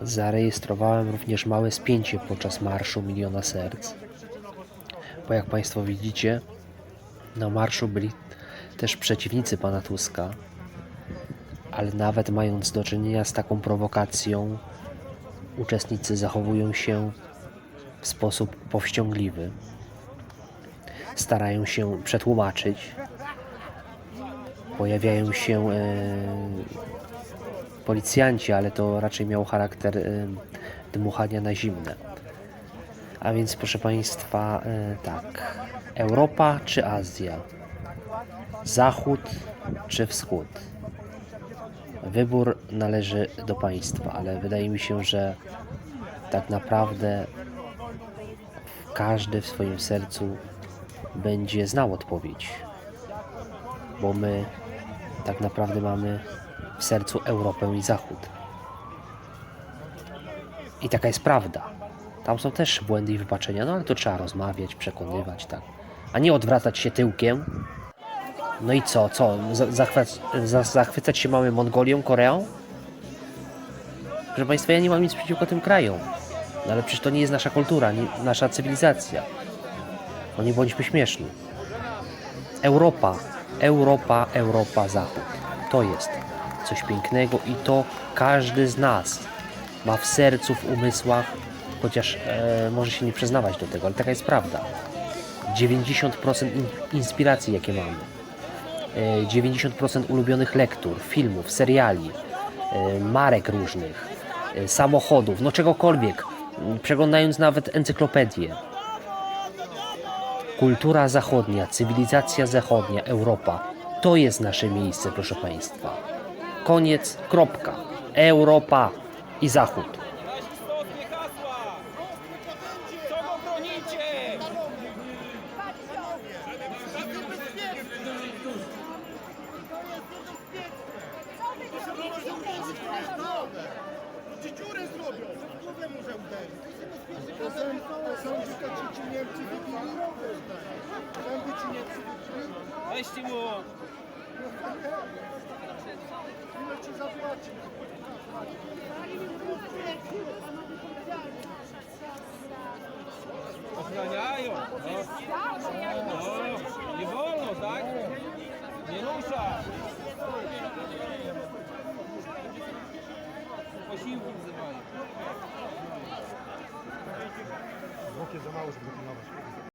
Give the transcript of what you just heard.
Zarejestrowałem również małe spięcie podczas Marszu Miliona Serc. Bo jak Państwo widzicie, na marszu byli też przeciwnicy pana Tuska, ale nawet mając do czynienia z taką prowokacją, uczestnicy zachowują się w sposób powściągliwy. Starają się przetłumaczyć. Pojawiają się e, policjanci, ale to raczej miało charakter e, dmuchania na zimne. A więc, proszę Państwa, e, tak. Europa czy Azja? Zachód czy wschód? Wybór należy do Państwa, ale wydaje mi się, że tak naprawdę każdy w swoim sercu będzie znał odpowiedź. Bo my tak naprawdę mamy w sercu Europę i Zachód. I taka jest prawda. Tam są też błędy i wypaczenia, no ale to trzeba rozmawiać, przekonywać, tak. A nie odwracać się tyłkiem. No i co, co? Za- Zachwyc za- zachwycać się mamy Mongolią, Koreą? Proszę Państwa, ja nie mam nic przeciwko tym krajom. No ale przecież to nie jest nasza kultura, nie, nasza cywilizacja. No nie bądźmy śmieszni. Europa, Europa, Europa, Zachód. To jest coś pięknego i to każdy z nas ma w sercu, w umysłach, chociaż e, może się nie przyznawać do tego, ale taka jest prawda. 90% in, inspiracji, jakie mamy. E, 90% ulubionych lektur, filmów, seriali, e, marek różnych, e, samochodów, no czegokolwiek, przeglądając nawet encyklopedię. Kultura zachodnia, cywilizacja zachodnia, Europa to jest nasze miejsce, proszę Państwa. Koniec, kropka. Europa i Zachód. Weźcie mu! Ile ci zapłaci. Ochraniają! No. No, nie wolno, tak? Nie rusza!